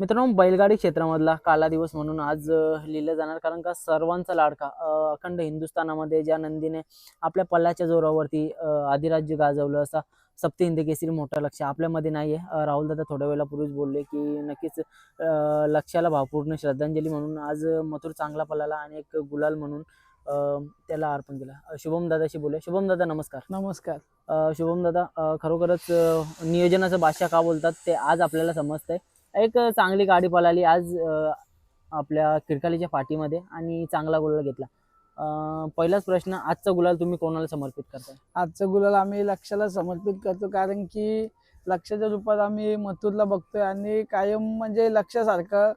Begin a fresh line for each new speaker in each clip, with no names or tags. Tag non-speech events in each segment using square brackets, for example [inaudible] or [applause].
मित्रांनो बैलगाडी क्षेत्रामधला काला दिवस म्हणून आज लिहिलं जाणार. कारण का सर्वांचा लाडका अखंड हिंदुस्थानामध्ये ज्या नंदीने आपल्या पल्ल्याच्या जोरावरती अं, अधिराज्य गाजवलं असा सप्त हिंद केसरी मोठा लक्ष आपल्यामध्ये नाहीये. अं, राहुल दादा थोड्या वेळापूर्वीच बोलले की नक्कीच अं, लक्ष्याला भावपूर्ण श्रद्धांजली म्हणून आज मथुर चांगला पळाला आणि एक गुलाल म्हणून त्याला अर्पण केला. शुभम दादाशी बोलूया. शुभम दादा नमस्कार.
नमस्कार.
शुभम दादा खरोखरच नियोजनाचं भाषा का बोलतात ते आज आपल्याला समजतंय. एक चांगली गाडी पळाली आज आपल्या किरकालीच्या पाठीमध्ये आणि चांगला गुलाल घेतला. पहिलाच प्रश्न आजचा गुलाल तुम्ही कोणाला समर्पित करता
आजचा गुलाल आम्ही लक्षाला समर्पित करतो कारण की लक्षाच्या रूपात आम्ही मथुरला बघतोय आणि कायम म्हणजे लक्षासारखं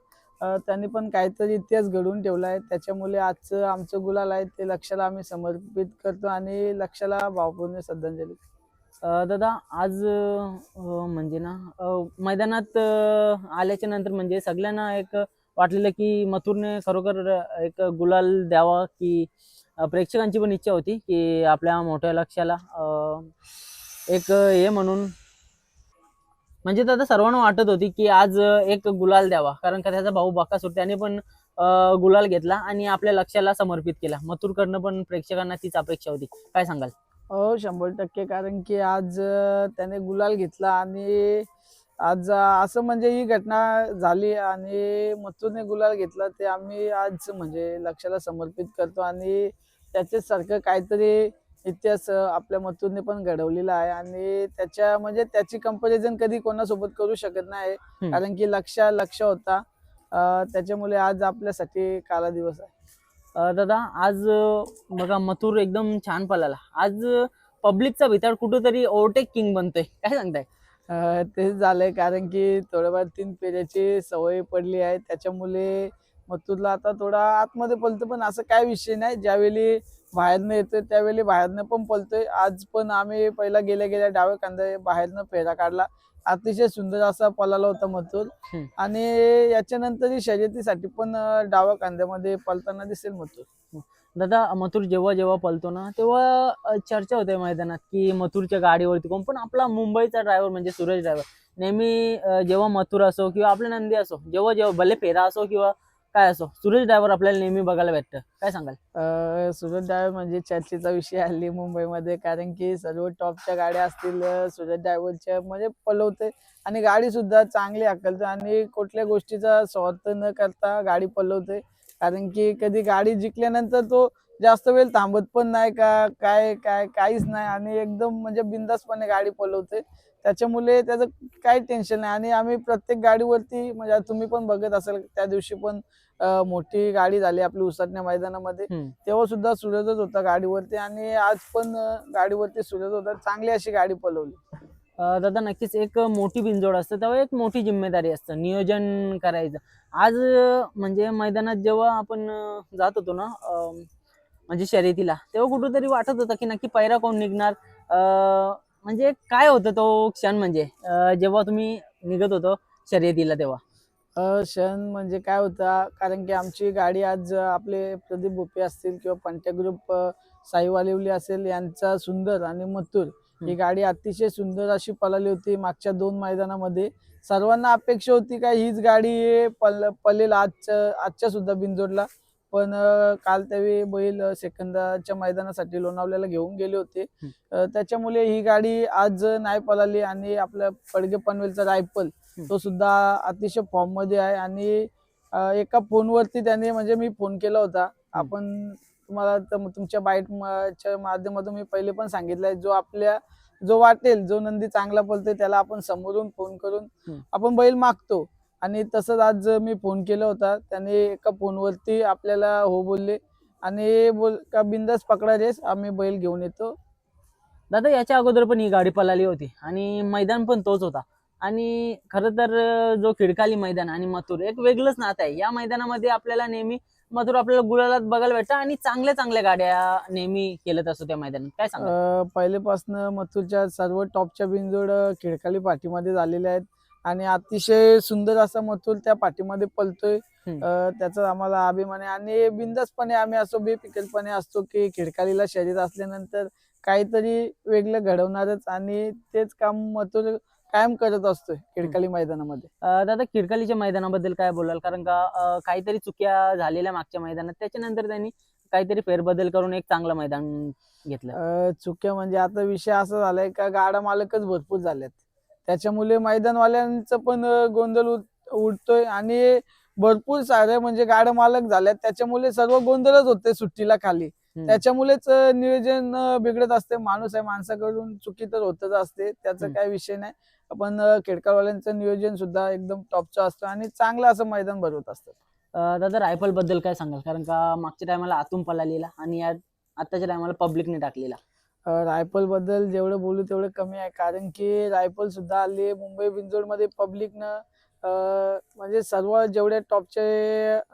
त्यांनी पण काहीतरी इतिहास घडवून ठेवला आहे. त्याच्यामुळे आजचं आमचं गुलाल आहे ते लक्षाला आम्ही समर्पित करतो आणि लक्षाला भावपूर्ण श्रद्धांजली
दादा आज म्हणजे ना मैदानात आल्याच्यानंतर म्हणजे सगळ्यांना एक वाटलेलं की मथुरने खरोखर एक गुलाल द्यावा की प्रेक्षकांची पण इच्छा होती की आपल्या मोठ्या लक्षाला एक हे म्हणून म्हणजे दादा सर्वांना वाटत होती की आज एक गुलाल द्यावा. कारण का त्याचा भाऊ बकासूर त्याने पण गुलाल घेतला आणि आपल्या लक्षाला समर्पित केला. मथुरकडनं पण प्रेक्षकांना तीच अपेक्षा होती. काय सांगाल?
हो शंभर टक्के. कारण की आज त्याने गुलाल घेतला आणि आज असं म्हणजे ही घटना झाली आणि मथुरने गुलाल घेतला ते आम्ही आज म्हणजे लक्षाला समर्पित करतो आणि त्याच्याच सारखं काहीतरी इतिहास आपल्या मथुरने पण घडवलेला आहे आणि त्याच्या म्हणजे त्याची कंपॅरिझन कधी कोणासोबत करू शकत नाही. कारण की लक्ष लक्ष होता. त्याच्यामुळे आज आपल्यासाठी काला दिवस आहे.
दादा आज बघा मथुर एकदम छान पळाला. आज पब्लिकचा भिताड कुठंतरी ओव्हरटेक किंग बनतोय. काय सांगताय?
अं, तेच झालंय कारण की थोडंफार तीन पेऱ्याची सवय पडली आहे. त्याच्यामुळे मथुरला आता थोडा आतमध्ये पलतो पण असं काय विषय नाही. ज्यावेळी बाहेरनं येतोय त्यावेळी बाहेरनं पण पलतोय आज पण आम्ही पहिला गेल्या गेल्या डाव्या कांदा बाहेरनं फेरा काढला. अतिशय सुंदर असा पळाला होता मथुर. आणि याच्यानंतर शर्यतीसाठी पण अं, डाव्या कांद्यामध्ये पलताना दिसेल मथुर.
दादा मथुर जेव्हा जेव्हा पळतो ना तेव्हा चर्चा होते मैदानात की मथुरच्या गाडीवरती कोण? पण आपला मुंबईचा ड्रायव्हर म्हणजे सुरेश ड्रायव्हर नेहमी जेव्हा मथुर असो किंवा आपला नंदी असो जेव्हा जेव्हा भले फेरा असो किंवा काय असो सुरेश ड्रायव्हर आपल्याला नेहमी बघायला भेटतं. काय सांगाल?
अं, सुरत म्हणजे चर्चेचा विषय हल्ली मुंबईमध्ये कारण की सर्व टॉपच्या गाड्या असतील अं, सुरत ड्रायव्हरच्या म्हणजे पलवते आणि गाडी सुद्धा चांगली हाकलते आणि कुठल्या गोष्टीचा स्वार्थ न करता गाडी पलवते कारण की कधी गाडी जिंकल्यानंतर तो जास्त वेळ थांबत पण नाही का? काय काय काहीच नाही. आणि एकदम म्हणजे बिंदासपणे गाडी पलवते त्याच्यामुळे त्याचं काही टेन्शन नाही. आणि आम्ही प्रत्येक गाडीवरती म्हणजे तुम्ही पण बघत असाल त्या दिवशी पण मोठी गाडी झाली आपली उसटण्या मैदानामध्ये. तेव्हा सुद्धा सूरजच होता गाडीवरती. आणि आज पण गाडीवरती सूरज होता. चांगली अशी गाडी पलवली.
दादा नक्कीच एक मोठी बिनजोड असतं. तेव्हा एक मोठी जिम्मेदारी असतं. नियोजन करायचं. आज म्हणजे मैदानात जेव्हा आपण जात होतो ना म्हणजे शर्यतीला. तेव्हा कुठेतरी वाटत होतं की नक्की पैरा कोण निघणार? अ, म्हणजे काय होतं तो क्षण म्हणजे? जेव्हा तुम्ही निघत होतो शर्यतीला तेव्हा.
क्षण म्हणजे काय होता कारण की आमची गाडी आज आपले प्रदीप भोपे असतील किंवा पंट्या ग्रुप साई वालिवली असेल यांचा सुंदर आणि मथुर ही. गाडी अतिशय सुंदर अशी पळाली होती मागच्या दोन मैदानामध्ये. सर्वांना अपेक्षा होती का हीच गाडी पल पलेल आजच्या आजच्या सुद्धा बिनजोडला. पण काल त्यावेळी बैल सेकंदाच्या मैदानासाठी लोणावल्याला घेऊन गेले होते. त्याच्यामुळे ही गाडी आज नाही पळाली आणि आपल्या पडगे पनवेलचा रायफल. तो सुद्धा अतिशय फॉर्ममध्ये आहे आणि एका फोनवरती त्याने म्हणजे मी फोन केला होता. आपण तुम्हाला तम- तुमच्या बाईटच्या माध्यमातून मी पहिले पण सांगितलंय जो आपल्या जो वाटेल जो नंदी चांगला पळतोय त्याला आपण समोरून फोन करून. आपण बैल मागतो. आणि तसंच आज मी फोन केला होता त्याने एका फोनवरती आपल्याला हो बोलले. आणि बोल का बिंदास पकडा रेस आम्ही बैल घेऊन येतो.
दादा याच्या अगोदर पण ही गाडी पळाली होती आणि मैदान पण तोच होता. आणि खरं तर जो खिडकाली मैदान आणि मथुर एक वेगळंच नातं आहे. या मैदानामध्ये आपल्याला नेहमी मथुर आपल्याला गुलालात बघायला भेटतं आणि चांगल्या चांगल्या गाड्या नेहमी केलत असतो त्या मैदानात. काय सांगा
पहिलेपासनं मथुरच्या सर्व टॉपच्या बिनजोड अं, खिडकाली पाठीमध्ये झालेल्या आहेत. आणि अतिशय सुंदर असा मथुर त्या पाठीमध्ये पलतोय. त्याचा आम्हाला अभिमान आहे. आणि बिंदासपणे आम्ही असो बेपिकलपणे असतो की खिडकालीला शरीर असल्यानंतर काहीतरी वेगळं घडवणारच आणि तेच काम मथुर कायम करत असतोय खिडकाली मैदानामध्ये.
दादा किरकालीच्या मैदानाबद्दल काय बोलाल? कारण का काहीतरी चुक्या झालेल्या मागच्या मैदानात. त्याच्यानंतर त्यांनी काहीतरी फेरबदल करून एक चांगलं मैदान घेतलं.
चुक्या म्हणजे आता विषय असा झालाय का गाडा मालकच भरपूर झालेत. त्याच्यामुळे मैदानवाल्यांचं पण गोंधळ उड- उडतोय आणि भरपूर सारे म्हणजे गाड्या मालक झाल्यात त्याच्यामुळे सर्व गोंधळच होते सुट्टीला खाली. त्याच्यामुळेच नियोजन बिघडत असते. माणूस आहे माणसाकडून चुकी तर होतच असते. त्याचा. काही विषय नाही. पण अं, खेडकावाल्यांचं नियोजन सुद्धा एकदम टॉपचं असतं आणि चांगलं असं मैदान भरवत असतं.
दादा रायफलबद्दल काय सांगाल? कारण का मागच्या टायमाला आतून पळालेला आणि आताच्या टायमाला पब्लिकने टाकलेला.
रायफलबद्दल जेवढं बोलू तेवढं कमी आहे. कारण की रायफल सुद्धा आली मुंबई बिंजोडमध्ये पब्लिकनं म्हणजे सर्व जेवढ्या टॉपचे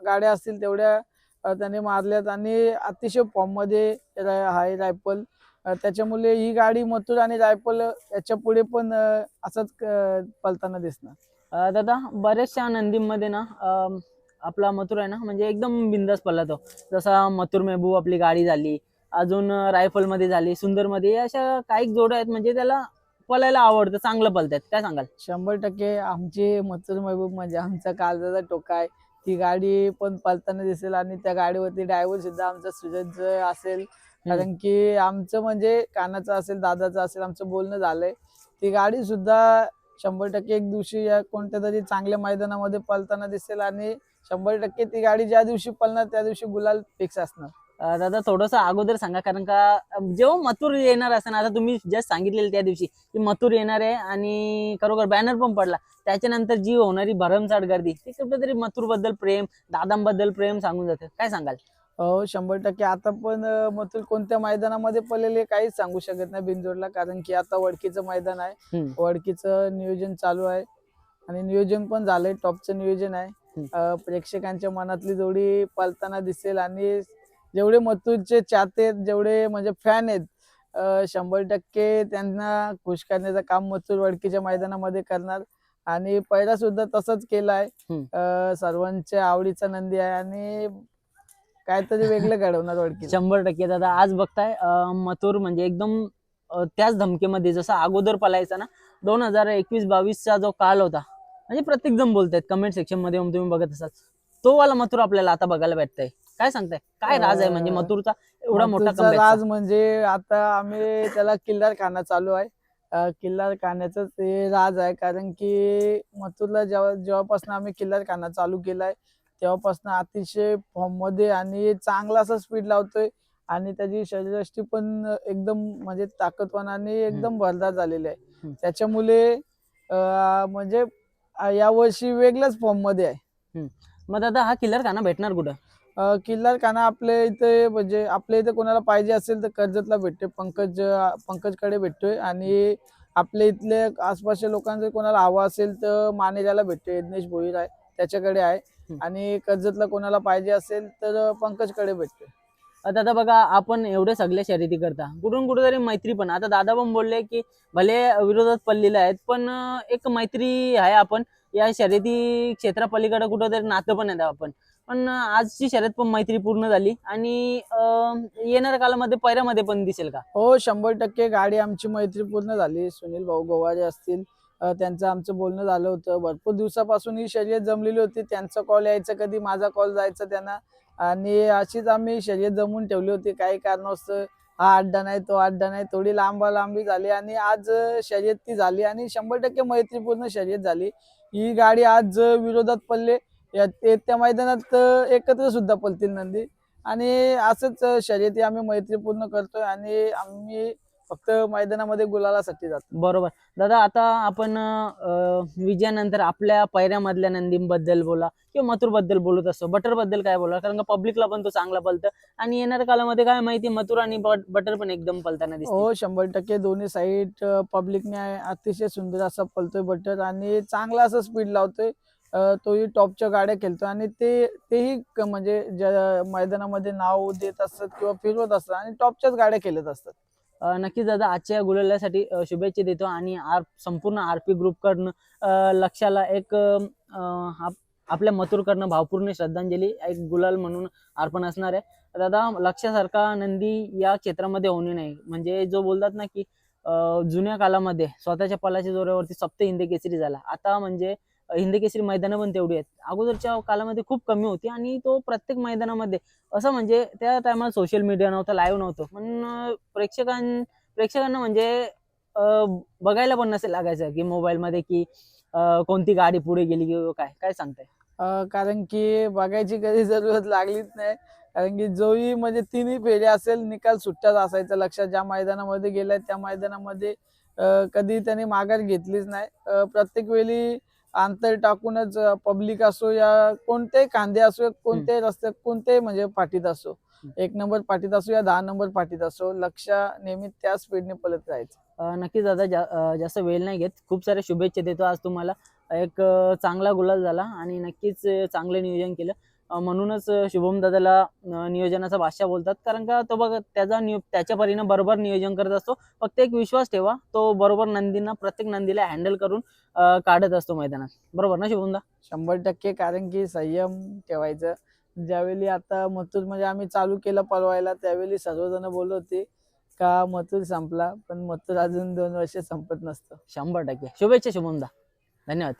गाड्या असतील तेवढ्या त्याने मारल्यात. आणि अतिशय फॉर्ममध्ये आहे रायफल. त्याच्यामुळे ही गाडी मथुर आणि रायफल याच्यापुढे पण असंच पलताना दिसणार.
दादा बऱ्याचशा नंदीमध्ये ना आपला मथुर आहे ना म्हणजे एकदम बिंदास पळतो जसा मथुर मेहबूब आपली गाडी झाली अजून रायफलमध्ये झाली सुंदरमध्ये अशा काही जोड्या आहेत म्हणजे त्याला पळायला आवडतं चांगलं पळतात काय सांगाल?
शंभर टक्के आमचे मथुर महबूब म्हणजे आमचा काळजाचा टोका आहे. ती गाडी पण पळताना दिसेल आणि त्या गाडीवरती ड्रायव्हर सुद्धा आमचा सुजत असेल कारण की आमचं म्हणजे कानाचं असेल दादाचं असेल आमचं बोलणं झालंय. ती गाडी सुद्धा शंभर टक्के एक दिवशी या कोणत्या तरी चांगल्या मैदानामध्ये पळताना दिसेल आणि शंभर टक्के ती गाडी ज्या दिवशी पळणार त्या दिवशी गुलाल फिक्स असणार.
दादा थोडस अगोदर सांगा कारण का जेव्हा मथुर येणार असं आता तुम्ही जस्ट सांगितलेलं त्या दिवशी की मथुर येणार आहे आणि खरोखर बॅनर पण पडला त्याच्यानंतर जी होणारी भरमसाठ गर्दी ती कुठेतरी मथुरबद्दल प्रेम दादांबद्दल प्रेम सांगून जाते. काय सांगाल?
हो शंभर टक्के. आता पण मथुर कोणत्या मैदानामध्ये पडलेले काहीच सांगू शकत नाही बिनजोडला कारण की आता वडकीचं मैदान आहे. वडकीचं नियोजन चालू आहे. आणि नियोजन पण झालंय टॉपचं नियोजन आहे. प्रेक्षकांच्या मनातली जोडी पळताना दिसेल आणि जेवढे मथुरचे चाहते जेवढे म्हणजे फॅन आहेत शंभर टक्के त्यांना खुश करण्याचं काम मथुर वडकीच्या मैदानामध्ये करणार. आणि पहिला सुद्धा तसंच केलं आहे सर्वांच्या आवडीचा नंदी आहे आणि काहीतरी वेगळं [laughs] घडवणार वडकी
शंभर टक्के दादा आज बघताय मथुर म्हणजे एकदम त्याच धमकीमध्ये जसं अगोदर पलायचा ना दोन हजार एकवीस बावीसचा जो काळ होता म्हणजे प्रत्येक जण बोलतायत कमेंट सेक्शनमध्ये तुम्ही बघत असाल. तो वाला मथुर आपल्याला आता बघायला भेटतंय. काय सांगताय? काय राज आहे? म्हणजे मथुरचा एवढा मोठा
मथुरचा? राज म्हणजे आता आम्ही त्याला किल्लार खाना चालू आहे. अं, किल्लार खाण्याचं ते राज आहे. कारण की मथुरला जेव्हा जेव्हापासून आम्ही किल्लार खाना चालू केलाय तेव्हापासून अतिशय फॉर्ममध्ये आणि चांगला असा स्पीड लावतोय. आणि त्याची शरीरयष्टी पण एकदम म्हणजे ताकदवान आणि एकदम भरदार झालेली आहे.
हम्म.
त्याच्यामुळे अं, म्हणजे अं, यावर्षी वेगळ्याच फॉर्ममध्ये आहे.
मग दादा हा किल्लर खाना भेटणार कुठं?
किल्लार खाना आपल्या इथे म्हणजे आपल्या इथे कोणाला पाहिजे असेल तर कर्जतला भेटते पंकज पंकजकडे भेटतोय आणि आपल्या इथले आसपासच्या जर कोणाला हवा असेल तर मानेजाला भेटते यज्ञेश भोईर आहे त्याच्याकडे आहे. आणि कर्जतला कोणाला पाहिजे असेल तर पंकजकडे भेटते
अं, दादा बघा आपण एवढे सगळे शर्यती करता. कुठून कुठेतरी मैत्री पण. आता दादा पण बोलले की भले विरोधात पडलेले आहेत पण एक मैत्री आहे आपण. या शर्यती क्षेत्रापलीकडे कुठंतरी नातं पण आहे आपण. पण आजची शर्यत पण मैत्री पूर्ण झाली. आणि येणाऱ्या काळामध्ये पैऱ्यामध्ये पण दिसेल का?
हो शंभर टक्के गाडी आमची मैत्री पूर्ण झाली. सुनील भाऊ गोवारे असतील त्यांचं आमचं बोलणं झालं होतं. भरपूर दिवसापासून ही शर्यत जमलेली होती. त्यांचा कॉल यायचा कधी माझा कॉल जायचा त्यांना. आणि अशीच आम्ही शर्यत जमून ठेवली होती. काही कारणास्तव हा अड्डा नाही तो अड्डा नाही. थोडी लांबा लांबी झाली आणि आज शर्यत ती झाली. आणि शंभर टक्के मैत्रीपूर्ण शर्यत झाली. ही गाडी आज विरोधात पडले. या ते त्या मैदानात एकत्र सुद्धा पळतील नंदी. आणि असंच शर्यती आम्ही मैत्रीपूर्ण करतोय आणि आम्ही फक्त मैदानामध्ये गुलालासाठी जातो.
बरोबर. दादा आता आपण विजयानंतर आपल्या पैऱ्यामधल्या नंदींबद्दल बोला किंवा मथुरबद्दल बोलत असतो बटरबद्दल काय बोला कारण का पब्लिकला पण तो चांगला पलतं आणि येणाऱ्या काळामध्ये काय माहिती मथुर आणि बटर पण एकदम पलताना दिसते
हो शंभर टक्के दोन्ही साईड पब्लिकने अतिशय सुंदर असा पळतोय बटर आणि चांगला असा स्पीड लावतोय. तोही टॉपच्या गाड्या खेळतो आणि ते तेही क- म्हणजे ज्या मैदानामध्ये नाव देत असतात किंवा फिरवत असतात आणि टॉपच्याच गाड्या खेळत असतात.
नक्कीच दादा आजच्या या गुलालासाठी शुभेच्छा देतो आणि आर संपूर्ण आर पी ग्रुपकडनं लक्षाला एक आप- आपल्या मथुरकडनं भावपूर्ण श्रद्धांजली एक गुलाल म्हणून अर्पण असणार आहे. दादा लक्षासारखा नंदी या क्षेत्रामध्ये होणे नाही. म्हणजे जो बोलतात ना की जुन्या कालामध्ये स्वतःच्या पलाच्या जोरावरती सप्त हिंदी केसरी झाला. आता म्हणजे हिंदकेसरी मैदानं पण तेवढी आहेत. अगोदरच्या कालामध्ये खूप कमी होती आणि तो प्रत्येक मैदानामध्ये असं म्हणजे त्या टायमाला सोशल मीडिया नव्हता लाईव्ह नव्हतं. पण प्रेक्षकां प्रेक्षकांना म्हणजे बघायला पण नसेल लागायचं की मोबाईलमध्ये की कोणती गाडी पुढे गेली किंवा काय. काय सांगताय?
कारण की बघायची कधी जरूरत लागलीच नाही. कारण की जोही म्हणजे तिन्ही फेरी असेल निकाल सुट्ट्याच असायचा लक्षात. ज्या मैदानामध्ये गेलाय त्या मैदानामध्ये कधी त्यांनी माघार घेतलीच नाही. प्रत्येक वेळी अंतर टाकूनच पब्लिक असो या कोणतेही कांदे असो कोणत्याही रस्त्यात कोणत्याही म्हणजे पाठीत असो. एक नंबर पाठीत असो या दहा नंबर पाठीत असो. लक्ष नेहमी त्या स्पीडने पळत राहायचं.
अं, नक्कीच दादा जा जास्त वेळ नाही घेत. खूप साऱ्या शुभेच्छा देतो आज तुम्हाला. एक चांगला गुलाल झाला आणि नक्कीच चांगलं नियोजन केलं. म्हणूनच शुभम दादाला नियोजनाचा बादशाह बोलतात. कारण का तो बघ त्याचा नियो त्याच्या परीनं बरोबर नियोजन करत असतो. फक्त एक विश्वास ठेवा तो बरोबर नंदींना प्रत्येक नंदीला हँडल करून काढत असतो मैदानात. बरोबर ना शुभम दा?
शंभर टक्के कारण की संयम ठेवायचं. ज्यावेळी आता मथुर म्हणजे आम्ही चालू केलं पळवायला त्यावेळी सर्वजण बोलत होते का मथुर संपला पण मथुर अजून दोन वर्ष संपत नसतं.
शंभर टक्के. शुभेच्छा शुभम दा. धन्यवाद.